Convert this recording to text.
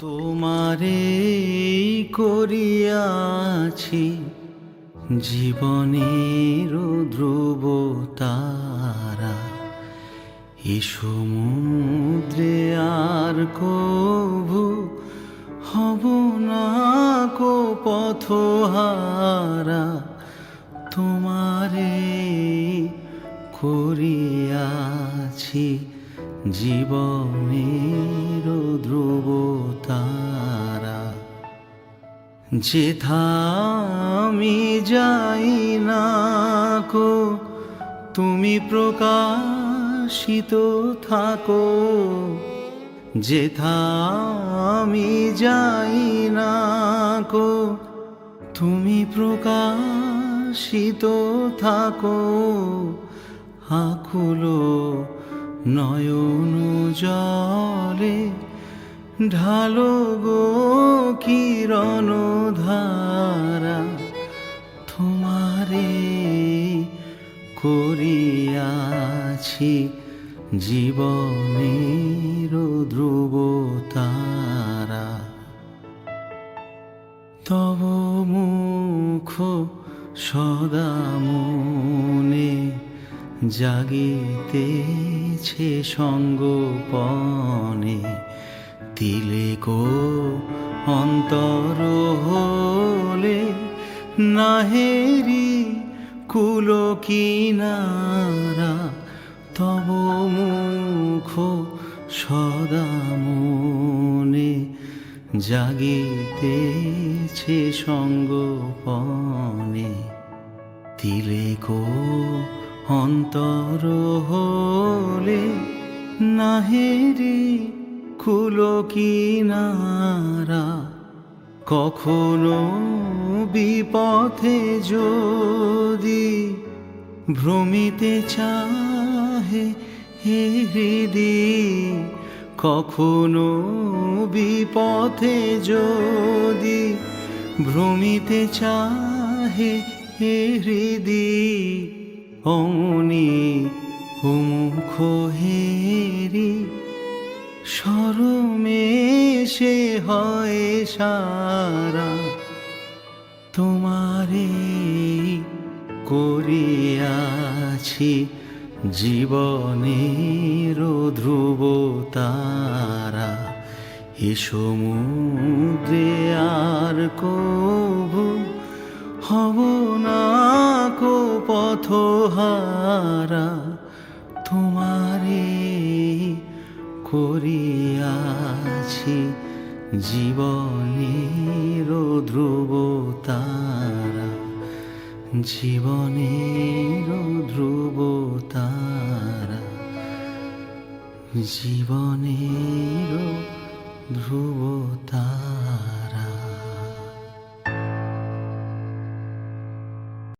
তোমারে করিয়াছি জীবনের ধ্রুব তারা এ সমুদ্রে আর কভু হব না কো পথহারা। তোমারে করিয়াছি জীবনের যেথা আমি যাই না কো, তুমি প্রকাশিত থাকো। যেথা আমি যাই না কো, তুমি প্রকাশিত থাকো। আকুলো নয়ন জলে ঢালো গো কিরণ। ধারা তোমারে করিয়াছি জীবনের ধ্রুব তারা তব মুখ সদা মনে জাগিতেছে সঙ্গপনে। তিলেকো অন্তর নাহেরি কুল কিনারা তব মুখ সদা মনে জাগিতেছে সঙ্গপনে। তিলেকো অন্তর হলে নাহেরি খুলো কিনারা কখনো বিপথে যদি ভ্রমিতে চাহে হে হৃদি, কখনো বিপথে যদি ভ্রমিতে চাহে হে হৃদি, অমনি হুমুখ হেরি সরমে সে হয় সারা। তোমারে করিয়াছি জীবনের ধ্রুব তারা এ আর কভু হব না কো পথহারা। তোমারে করিয়াছি জীবনের ধ্রুব জীবনের ধ্রুব জীবনের ধ্রুব তারা